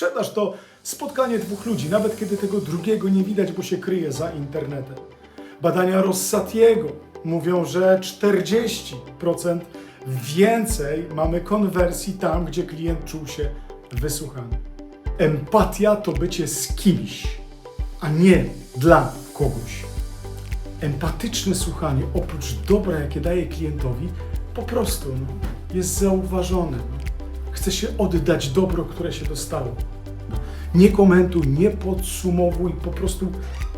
Sprzedaż to spotkanie dwóch ludzi, nawet kiedy tego drugiego nie widać, bo się kryje za internetem. Badania Rossatiego mówią, że 40% więcej mamy konwersji tam, gdzie klient czuł się wysłuchany. Empatia to bycie z kimś, a nie dla kogoś. Empatyczne słuchanie, oprócz dobra, jakie daje klientowi, po prostu no, jest zauważone. Chce się oddać dobro, które się dostało. Nie komentuj, nie podsumowuj, po prostu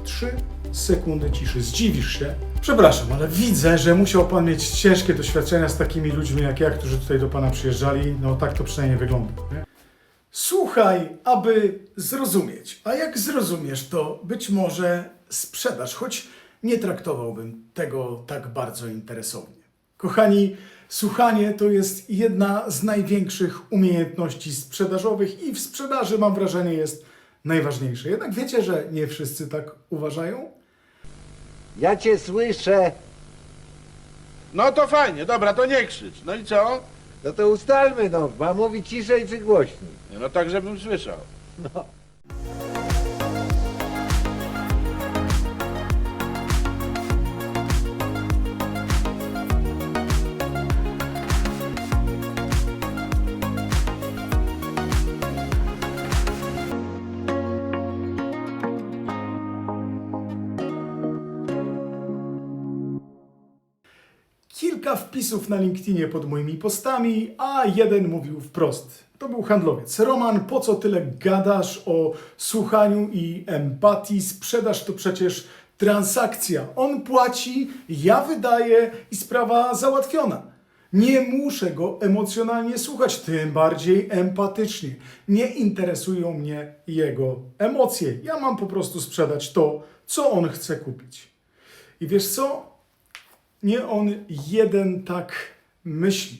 trzy sekundy ciszy. Zdziwisz się. Przepraszam, ale widzę, że musiał Pan mieć ciężkie doświadczenia z takimi ludźmi jak ja, którzy tutaj do Pana przyjeżdżali. No tak to przynajmniej wygląda. Nie? Słuchaj, aby zrozumieć. A jak zrozumiesz, to być może sprzedaż, choć nie traktowałbym tego tak bardzo interesownie. Kochani, słuchanie to jest jedna z największych umiejętności sprzedażowych i w sprzedaży, mam wrażenie, jest najważniejsze. Jednak wiecie, że nie wszyscy tak uważają? Ja cię słyszę. No to fajnie, dobra, to nie krzycz. No i co? No to ustalmy, no. Ma mówić ciszej czy głośniej? Nie, No tak, żebym słyszał. No. Wpisów na LinkedInie pod moimi postami, a jeden mówił wprost. To był handlowiec. Roman, po co tyle gadasz o słuchaniu i empatii? Sprzedaż to przecież transakcja. On płaci, ja wydaję i sprawa załatwiona. Nie muszę go emocjonalnie słuchać, tym bardziej empatycznie. Nie interesują mnie jego emocje. Ja mam po prostu sprzedać to, co on chce kupić. I wiesz co? Nie on jeden tak myśli.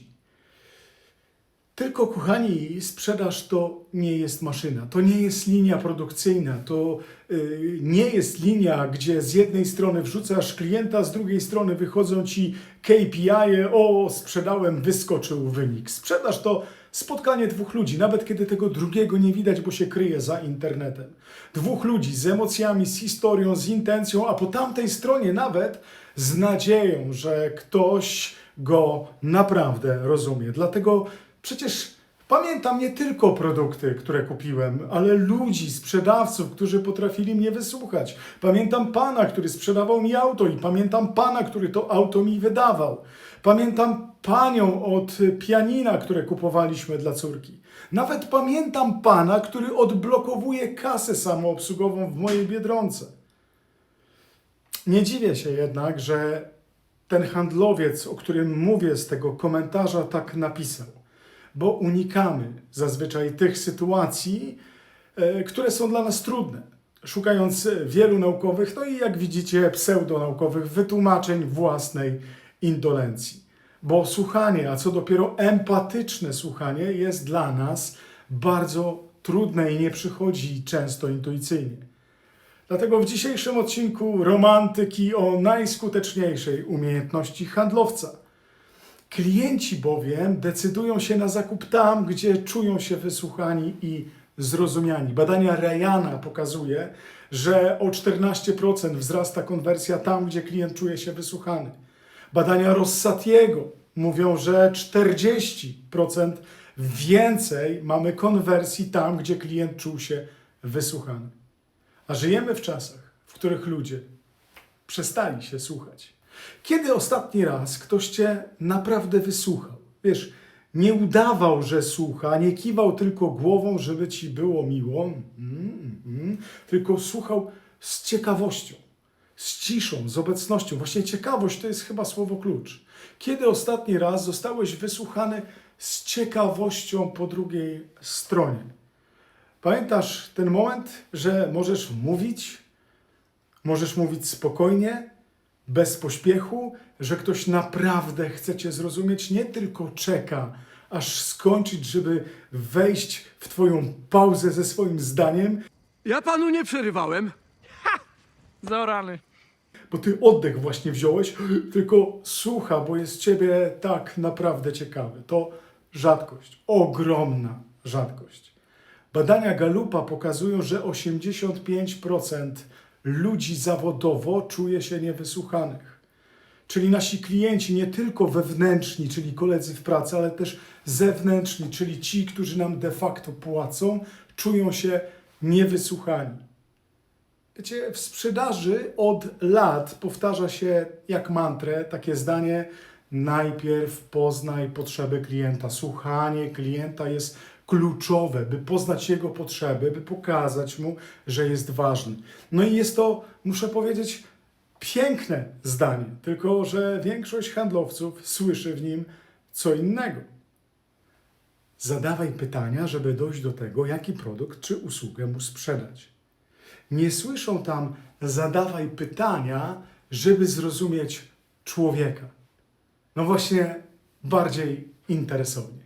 Tylko, kochani, sprzedaż to nie jest maszyna, to nie jest linia produkcyjna, to y, nie jest linia, gdzie z jednej strony wrzucasz klienta, z drugiej strony wychodzą ci KPI, -e, o, sprzedałem, wyskoczył wynik. Sprzedaż to spotkanie dwóch ludzi, nawet kiedy tego drugiego nie widać, bo się kryje za internetem. Dwóch ludzi z emocjami, z historią, z intencją, a po tamtej stronie nawet z nadzieją, że ktoś go naprawdę rozumie. Dlatego przecież pamiętam nie tylko produkty, które kupiłem, ale ludzi, sprzedawców, którzy potrafili mnie wysłuchać. Pamiętam pana, który sprzedawał mi auto i pamiętam pana, który to auto mi wydawał. Pamiętam panią od pianina, które kupowaliśmy dla córki. Nawet pamiętam pana, który odblokowuje kasę samoobsługową w mojej biedronce. Nie dziwię się jednak, że ten handlowiec, o którym mówię z tego komentarza, tak napisał, bo unikamy zazwyczaj tych sytuacji, e, które są dla nas trudne. Szukając wielu naukowych, no i jak widzicie, pseudonaukowych wytłumaczeń własnej indolencji. Bo słuchanie, a co dopiero empatyczne słuchanie, jest dla nas bardzo trudne i nie przychodzi często intuicyjnie. Dlatego w dzisiejszym odcinku romantyki o najskuteczniejszej umiejętności handlowca. Klienci bowiem decydują się na zakup tam, gdzie czują się wysłuchani i zrozumiani. Badania Ryana pokazuje, że o 14% wzrasta konwersja tam, gdzie klient czuje się wysłuchany. Badania Rossatiego mówią, że 40% więcej mamy konwersji tam, gdzie klient czuł się wysłuchany. A żyjemy w czasach, w których ludzie przestali się słuchać. Kiedy ostatni raz ktoś cię naprawdę wysłuchał? Wiesz, nie udawał, że słucha, nie kiwał tylko głową, żeby ci było miło, mm, mm, tylko słuchał z ciekawością, z ciszą, z obecnością. Właśnie ciekawość to jest chyba słowo klucz. Kiedy ostatni raz zostałeś wysłuchany z ciekawością po drugiej stronie? Pamiętasz ten moment, że możesz mówić, możesz mówić spokojnie, bez pośpiechu, że ktoś naprawdę chce Cię zrozumieć, nie tylko czeka, aż skończyć, żeby wejść w Twoją pauzę ze swoim zdaniem, Ja panu nie przerywałem. Zaorany. Bo Ty oddech właśnie wziąłeś, tylko słucha, bo jest Ciebie tak naprawdę ciekawy. To rzadkość, ogromna rzadkość. Badania Galupa pokazują, że 85% ludzi zawodowo czuje się niewysłuchanych. Czyli nasi klienci nie tylko wewnętrzni, czyli koledzy w pracy, ale też zewnętrzni, czyli ci, którzy nam de facto płacą, czują się niewysłuchani. Wiecie, w sprzedaży od lat powtarza się jak mantrę takie zdanie: najpierw poznaj potrzeby klienta. Słuchanie klienta jest kluczowe, by poznać jego potrzeby, by pokazać mu, że jest ważny. No i jest to, muszę powiedzieć, piękne zdanie, tylko że większość handlowców słyszy w nim co innego. Zadawaj pytania, żeby dojść do tego, jaki produkt czy usługę mu sprzedać. Nie słyszą tam zadawaj pytania, żeby zrozumieć człowieka. No właśnie bardziej interesownie.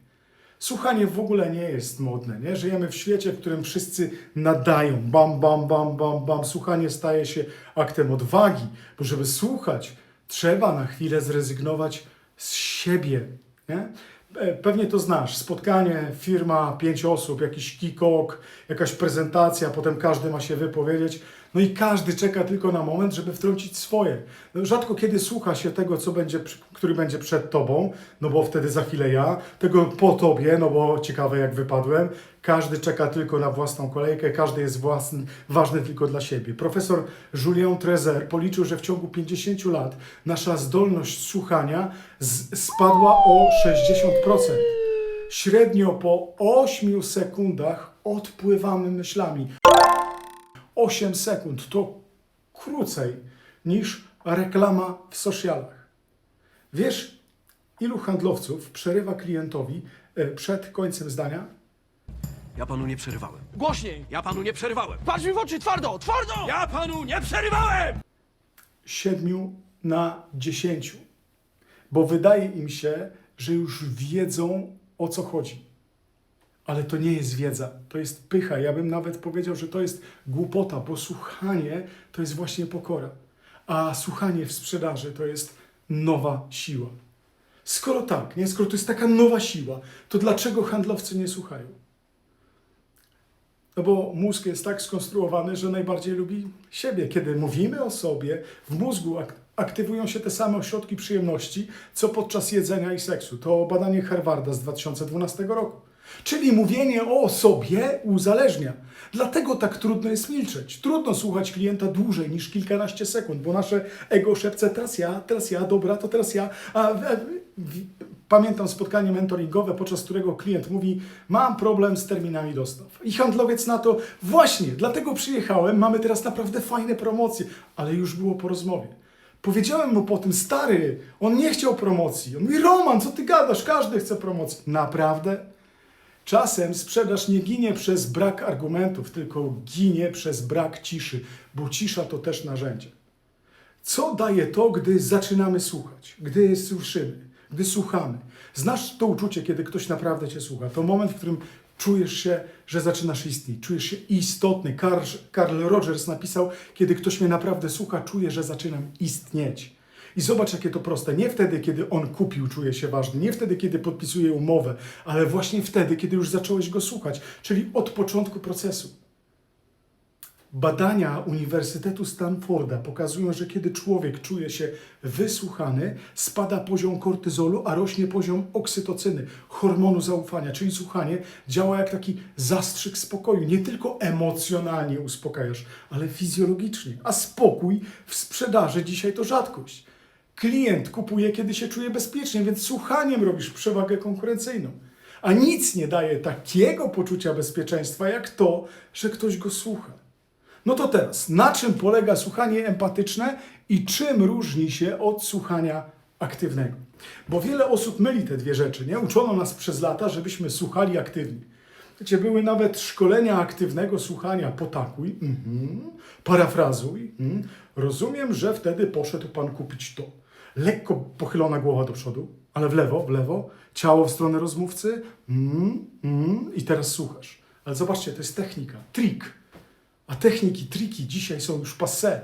Słuchanie w ogóle nie jest modne, nie? Żyjemy w świecie, w którym wszyscy nadają, bam, bam, bam, bam, bam. Słuchanie staje się aktem odwagi, bo żeby słuchać, trzeba na chwilę zrezygnować z siebie, nie? E, Pewnie to znasz. Spotkanie, firma, pięć osób, jakiś kikok, jakaś prezentacja, potem każdy ma się wypowiedzieć. No i każdy czeka tylko na moment, żeby wtrącić swoje. No, rzadko kiedy słucha się tego, co będzie, który będzie przed tobą, no bo wtedy za chwilę ja, tego po tobie, no bo ciekawe jak wypadłem. Każdy czeka tylko na własną kolejkę, każdy jest własny, ważny tylko dla siebie. Profesor Julien Trezer policzył, że w ciągu 50 lat nasza zdolność słuchania spadła o 60%. Średnio po 8 sekundach odpływamy myślami. 8 sekund to krócej niż reklama w socialach. Wiesz, ilu handlowców przerywa klientowi e, przed końcem zdania? Ja panu nie przerywałem. Głośniej! Ja panu nie przerywałem. Patrz mi w oczy, twardo, twardo! Ja panu nie przerywałem! 7 na 10. Bo wydaje im się, że już wiedzą o co chodzi. Ale to nie jest wiedza, to jest pycha. Ja bym nawet powiedział, że to jest głupota, bo słuchanie to jest właśnie pokora. A słuchanie w sprzedaży to jest nowa siła. Skoro tak, nie, skoro to jest taka nowa siła, to dlaczego handlowcy nie słuchają? No bo mózg jest tak skonstruowany, że najbardziej lubi siebie. Kiedy mówimy o sobie, w mózgu ak- aktywują się te same ośrodki przyjemności, co podczas jedzenia i seksu. To badanie Harvarda z 2012 roku. Czyli mówienie o sobie uzależnia. Dlatego tak trudno jest milczeć. Trudno słuchać klienta dłużej niż kilkanaście sekund, bo nasze ego szepce teraz ja, teraz ja, dobra, to teraz ja. A, pamiętam spotkanie mentoringowe, podczas którego klient mówi: Mam problem z terminami dostaw. I handlowiec na to: Właśnie, dlatego przyjechałem, mamy teraz naprawdę fajne promocje, ale już było po rozmowie. Powiedziałem mu po tym, stary, on nie chciał promocji. On mówi, Roman, co ty gadasz? Każdy chce promocji. Naprawdę? Czasem sprzedaż nie ginie przez brak argumentów, tylko ginie przez brak ciszy, bo cisza to też narzędzie. Co daje to, gdy zaczynamy słuchać, gdy słyszymy, gdy słuchamy? Znasz to uczucie, kiedy ktoś naprawdę cię słucha. To moment, w którym czujesz się, że zaczynasz istnieć, czujesz się istotny. Karl, Rogers napisał, kiedy ktoś mnie naprawdę słucha, czuję, że zaczynam istnieć. I zobacz, jakie to proste. Nie wtedy, kiedy on kupił, czuje się ważny, nie wtedy, kiedy podpisuje umowę, ale właśnie wtedy, kiedy już zacząłeś go słuchać, czyli od początku procesu. Badania Uniwersytetu Stanforda pokazują, że kiedy człowiek czuje się wysłuchany, spada poziom kortyzolu, a rośnie poziom oksytocyny, hormonu zaufania. Czyli słuchanie działa jak taki zastrzyk spokoju. Nie tylko emocjonalnie uspokajasz, ale fizjologicznie. A spokój w sprzedaży dzisiaj to rzadkość. Klient kupuje, kiedy się czuje bezpiecznie, więc słuchaniem robisz przewagę konkurencyjną. A nic nie daje takiego poczucia bezpieczeństwa, jak to, że ktoś go słucha. No to teraz, na czym polega słuchanie empatyczne i czym różni się od słuchania aktywnego? Bo wiele osób myli te dwie rzeczy, nie? Uczono nas przez lata, żebyśmy słuchali aktywnie. Wiecie, były nawet szkolenia aktywnego słuchania. Potakuj, mhm, parafrazuj. Mhm. Rozumiem, że wtedy poszedł Pan kupić to. Lekko pochylona głowa do przodu, ale w lewo, w lewo. Ciało w stronę rozmówcy. Mhm, mhm, I teraz słuchasz. Ale zobaczcie, to jest technika, trik. A techniki, triki dzisiaj są już passé.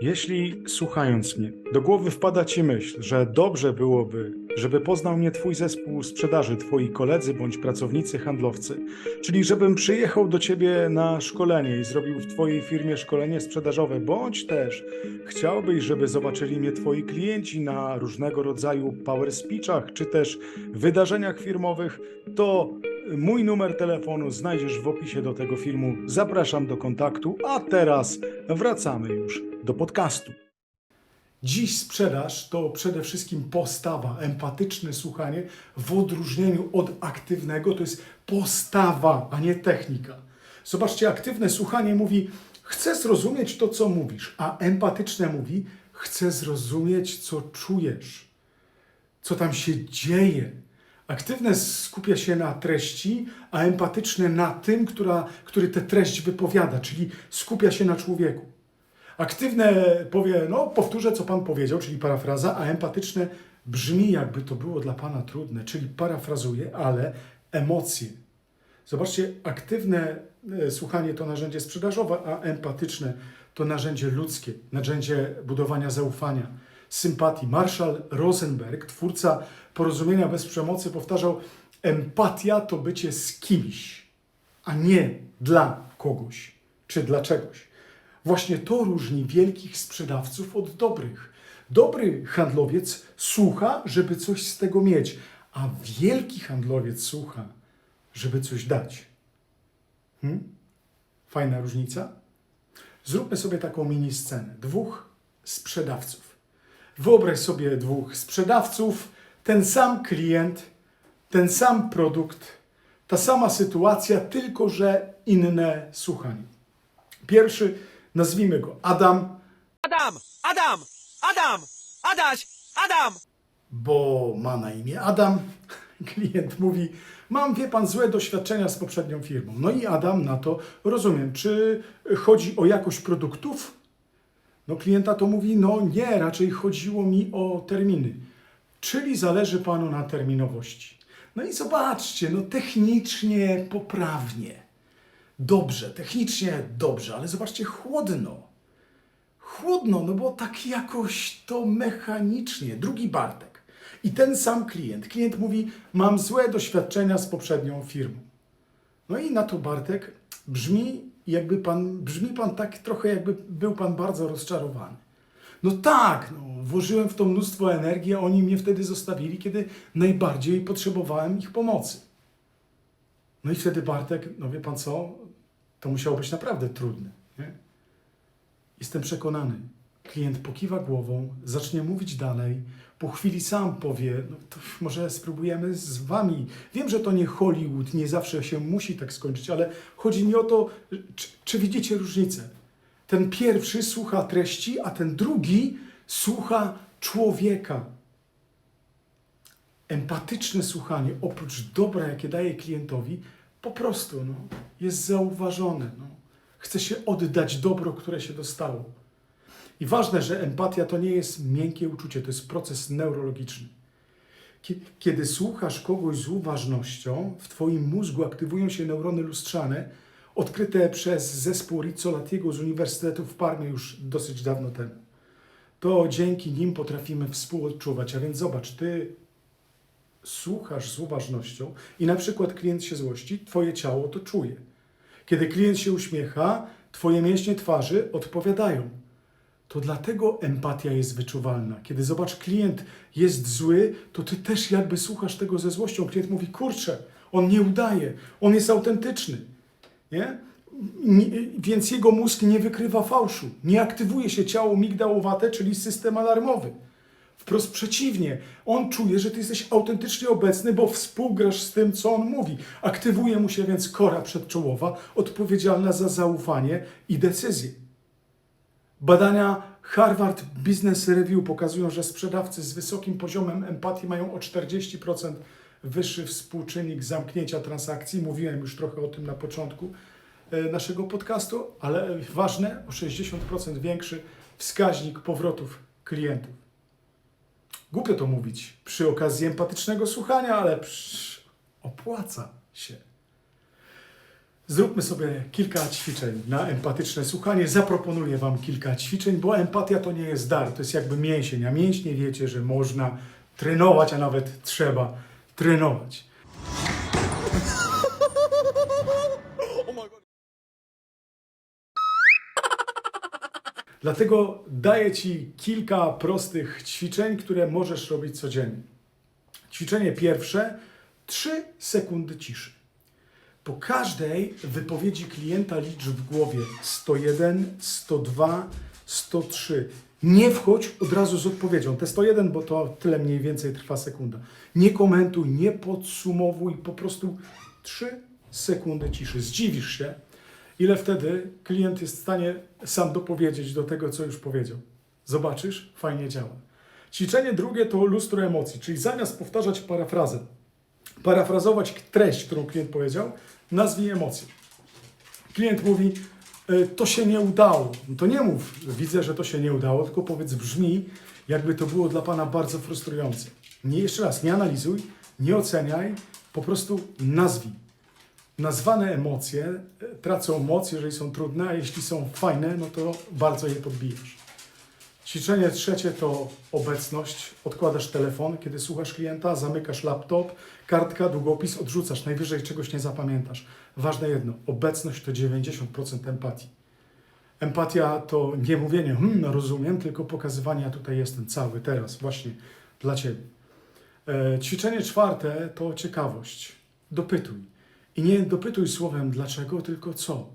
Jeśli słuchając mnie, do głowy wpada ci myśl, że dobrze byłoby, żeby poznał mnie Twój zespół sprzedaży, Twoi koledzy bądź pracownicy handlowcy, czyli żebym przyjechał do Ciebie na szkolenie i zrobił w Twojej firmie szkolenie sprzedażowe, bądź też chciałbyś, żeby zobaczyli mnie Twoi klienci na różnego rodzaju power speechach, czy też wydarzeniach firmowych, to mój numer telefonu znajdziesz w opisie do tego filmu. Zapraszam do kontaktu, a teraz wracamy już do podcastu. Dziś sprzedaż to przede wszystkim postawa, empatyczne słuchanie w odróżnieniu od aktywnego to jest postawa, a nie technika. Zobaczcie, aktywne słuchanie mówi: Chcę zrozumieć to, co mówisz, a empatyczne mówi: Chcę zrozumieć, co czujesz, co tam się dzieje. Aktywne skupia się na treści, a empatyczne na tym, która, który tę treść wypowiada, czyli skupia się na człowieku. Aktywne powie, no powtórzę, co Pan powiedział, czyli parafraza, a empatyczne brzmi, jakby to było dla Pana trudne, czyli parafrazuje, ale emocje. Zobaczcie, aktywne e, słuchanie to narzędzie sprzedażowe, a empatyczne to narzędzie ludzkie, narzędzie budowania zaufania, sympatii. Marshall Rosenberg, twórca porozumienia bez przemocy, powtarzał: empatia to bycie z kimś, a nie dla kogoś czy dla czegoś. Właśnie to różni wielkich sprzedawców od dobrych. Dobry handlowiec słucha, żeby coś z tego mieć, a wielki handlowiec słucha, żeby coś dać. Hmm? Fajna różnica? Zróbmy sobie taką mini scenę. Dwóch sprzedawców. Wyobraź sobie dwóch sprzedawców, ten sam klient, ten sam produkt, ta sama sytuacja, tylko że inne słuchanie. Pierwszy, nazwijmy go Adam, Adam! Adam! Adam! Adaś! Adam! bo ma na imię Adam. Klient mówi: Mam, wie pan, złe doświadczenia z poprzednią firmą. No i Adam na to rozumiem. Czy chodzi o jakość produktów? No klienta to mówi: No nie, raczej chodziło mi o terminy. Czyli zależy panu na terminowości. No i zobaczcie, no technicznie poprawnie. Dobrze, technicznie dobrze, ale zobaczcie, chłodno. Chłodno, no bo tak jakoś to mechanicznie. Drugi Bartek. I ten sam klient. Klient mówi: Mam złe doświadczenia z poprzednią firmą. No i na to Bartek brzmi, jakby pan, brzmi pan tak trochę, jakby był pan bardzo rozczarowany. No tak, no, włożyłem w to mnóstwo energii, a oni mnie wtedy zostawili, kiedy najbardziej potrzebowałem ich pomocy. No i wtedy Bartek, no wie pan co, to musiało być naprawdę trudne. Nie? Jestem przekonany. Klient pokiwa głową, zacznie mówić dalej, po chwili sam powie, no to może spróbujemy z wami. Wiem, że to nie Hollywood, nie zawsze się musi tak skończyć, ale chodzi mi o to, czy, czy widzicie różnicę? Ten pierwszy słucha treści, a ten drugi słucha człowieka. Empatyczne słuchanie, oprócz dobra, jakie daje klientowi, po prostu no, jest zauważone. No. Chce się oddać dobro, które się dostało. I ważne, że empatia to nie jest miękkie uczucie, to jest proces neurologiczny. Kie- Kiedy słuchasz kogoś z uważnością, w Twoim mózgu aktywują się neurony lustrzane, odkryte przez zespół Rizzolatiego z Uniwersytetu w Parmie już dosyć dawno temu. To dzięki nim potrafimy współodczuwać. A więc zobacz, Ty słuchasz z uważnością i na przykład klient się złości, Twoje ciało to czuje. Kiedy klient się uśmiecha, Twoje mięśnie twarzy odpowiadają. To dlatego empatia jest wyczuwalna. Kiedy zobacz, klient jest zły, to ty też jakby słuchasz tego ze złością. Klient mówi, kurczę, on nie udaje, on jest autentyczny. Nie? Nie, więc jego mózg nie wykrywa fałszu. Nie aktywuje się ciało migdałowate, czyli system alarmowy. Wprost przeciwnie, on czuje, że ty jesteś autentycznie obecny, bo współgrasz z tym, co on mówi. Aktywuje mu się więc kora przedczołowa, odpowiedzialna za zaufanie i decyzję. Badania Harvard Business Review pokazują, że sprzedawcy z wysokim poziomem empatii mają o 40% wyższy współczynnik zamknięcia transakcji. Mówiłem już trochę o tym na początku e, naszego podcastu, ale ważne, o 60% większy wskaźnik powrotów klientów. Głupio to mówić przy okazji empatycznego słuchania, ale psz, opłaca się. Zróbmy sobie kilka ćwiczeń na empatyczne słuchanie. Zaproponuję Wam kilka ćwiczeń, bo empatia to nie jest dar, to jest jakby mięsień. A mięśnie wiecie, że można trenować, a nawet trzeba trenować. Dlatego daję Ci kilka prostych ćwiczeń, które możesz robić codziennie. Ćwiczenie pierwsze 3 sekundy ciszy. Po każdej wypowiedzi klienta licz w głowie 101, 102, 103. Nie wchodź od razu z odpowiedzią. Te 101, bo to tyle mniej więcej trwa sekunda. Nie komentuj, nie podsumowuj, po prostu 3 sekundy ciszy. Zdziwisz się, ile wtedy klient jest w stanie sam dopowiedzieć do tego, co już powiedział. Zobaczysz, fajnie działa. Ćwiczenie drugie to lustro emocji, czyli zamiast powtarzać parafrazę, parafrazować treść, którą klient powiedział, nazwij emocje. Klient mówi, e, to się nie udało. No to nie mów, widzę, że to się nie udało, tylko powiedz, brzmi, jakby to było dla Pana bardzo frustrujące. Nie, jeszcze raz, nie analizuj, nie oceniaj, po prostu nazwij. Nazwane emocje e, tracą moc, jeżeli są trudne, a jeśli są fajne, no to bardzo je podbijasz. Ćwiczenie trzecie to obecność. Odkładasz telefon, kiedy słuchasz klienta, zamykasz laptop, kartka, długopis, odrzucasz. Najwyżej czegoś nie zapamiętasz. Ważne jedno, obecność to 90% empatii. Empatia to nie mówienie, hmm, no rozumiem, tylko pokazywanie, ja tutaj jestem cały, teraz, właśnie dla Ciebie. E, ćwiczenie czwarte to ciekawość. Dopytuj. I nie dopytuj słowem dlaczego, tylko co.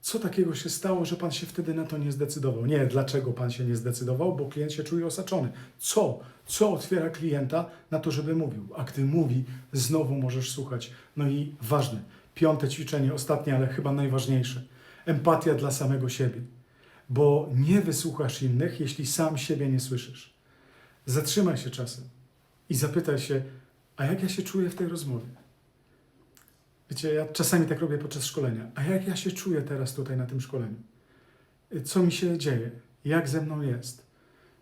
Co takiego się stało, że pan się wtedy na to nie zdecydował? Nie, dlaczego pan się nie zdecydował, bo klient się czuje osaczony. Co? Co otwiera klienta na to, żeby mówił? A gdy mówi, znowu możesz słuchać. No i ważne, piąte ćwiczenie, ostatnie, ale chyba najważniejsze. Empatia dla samego siebie. Bo nie wysłuchasz innych, jeśli sam siebie nie słyszysz. Zatrzymaj się czasem i zapytaj się, a jak ja się czuję w tej rozmowie? Wiecie, ja czasami tak robię podczas szkolenia. A jak ja się czuję teraz tutaj na tym szkoleniu? Co mi się dzieje? Jak ze mną jest?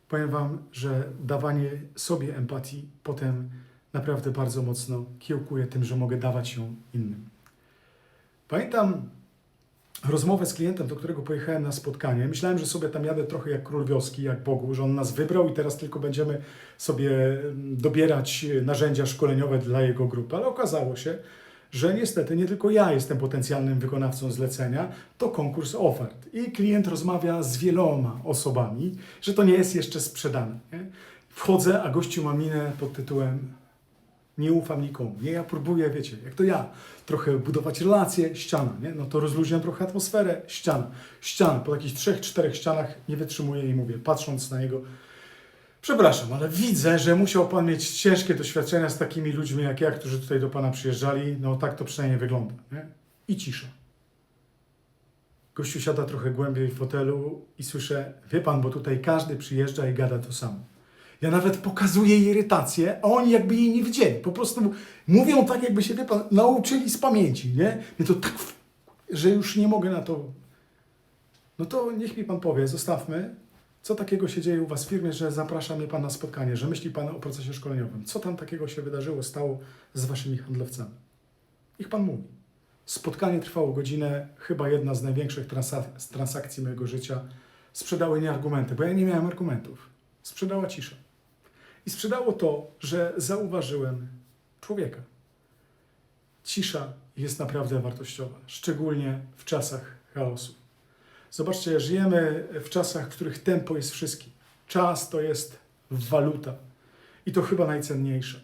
Powiem Wam, że dawanie sobie empatii potem naprawdę bardzo mocno kiełkuje tym, że mogę dawać ją innym. Pamiętam rozmowę z klientem, do którego pojechałem na spotkanie. Myślałem, że sobie tam jadę trochę jak król wioski, jak Bogu, że on nas wybrał i teraz tylko będziemy sobie mm, dobierać narzędzia szkoleniowe dla jego grupy. Ale okazało się, że niestety nie tylko ja jestem potencjalnym wykonawcą zlecenia, to konkurs ofert. I klient rozmawia z wieloma osobami, że to nie jest jeszcze sprzedane. Nie? Wchodzę, a gościu ma minę pod tytułem nie ufam nikomu. Nie, ja próbuję, wiecie, jak to ja, trochę budować relacje, ściana, nie? No to rozluźniam trochę atmosferę, ściana, ściana. Po takich trzech, czterech ścianach nie wytrzymuję i mówię, patrząc na niego, Przepraszam, ale widzę, że musiał Pan mieć ciężkie doświadczenia z takimi ludźmi jak ja, którzy tutaj do Pana przyjeżdżali. No tak to przynajmniej wygląda. Nie? I cisza. Gościu siada trochę głębiej w fotelu i słyszę, wie Pan, bo tutaj każdy przyjeżdża i gada to samo. Ja nawet pokazuję irytację, a oni jakby jej nie widzieli. Po prostu mówią tak, jakby się, wie Pan, nauczyli z pamięci, nie? Mnie to tak, że już nie mogę na to... No to niech mi Pan powie, zostawmy, co takiego się dzieje u Was w firmie, że zaprasza mnie Pan na spotkanie, że myśli Pan o procesie szkoleniowym? Co tam takiego się wydarzyło, stało z Waszymi handlowcami? Niech Pan mówi. Spotkanie trwało godzinę, chyba jedna z największych transa- z transakcji mojego życia. Sprzedały nie argumenty, bo ja nie miałem argumentów. Sprzedała cisza. I sprzedało to, że zauważyłem człowieka. Cisza jest naprawdę wartościowa, szczególnie w czasach chaosu. Zobaczcie, żyjemy w czasach, w których tempo jest wszystkim. Czas to jest waluta. I to chyba najcenniejsze.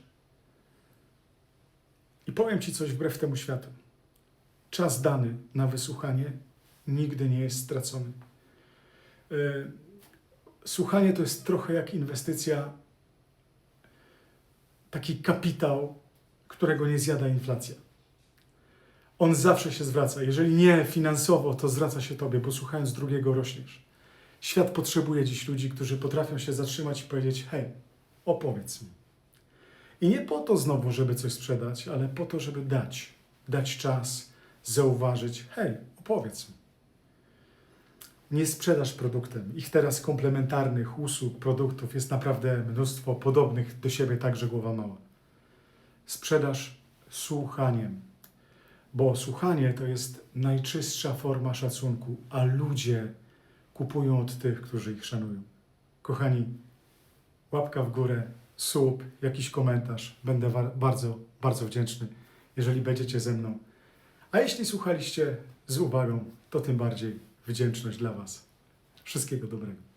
I powiem Ci coś wbrew temu światu. Czas dany na wysłuchanie nigdy nie jest stracony. Yy, Słuchanie to jest trochę jak inwestycja, taki kapitał, którego nie zjada inflacja on zawsze się zwraca. Jeżeli nie finansowo, to zwraca się tobie, bo słuchając drugiego rośniesz. Świat potrzebuje dziś ludzi, którzy potrafią się zatrzymać i powiedzieć: Hej, opowiedz mi. I nie po to znowu, żeby coś sprzedać, ale po to, żeby dać. Dać czas, zauważyć: Hej, opowiedz mi. Nie sprzedasz produktem. Ich teraz komplementarnych usług, produktów jest naprawdę mnóstwo podobnych do siebie, także głowa mała. Sprzedaż słuchaniem bo słuchanie to jest najczystsza forma szacunku, a ludzie kupują od tych, którzy ich szanują. Kochani, łapka w górę, sub, jakiś komentarz. Będę bardzo, bardzo wdzięczny, jeżeli będziecie ze mną. A jeśli słuchaliście z uwagą, to tym bardziej wdzięczność dla Was. Wszystkiego dobrego.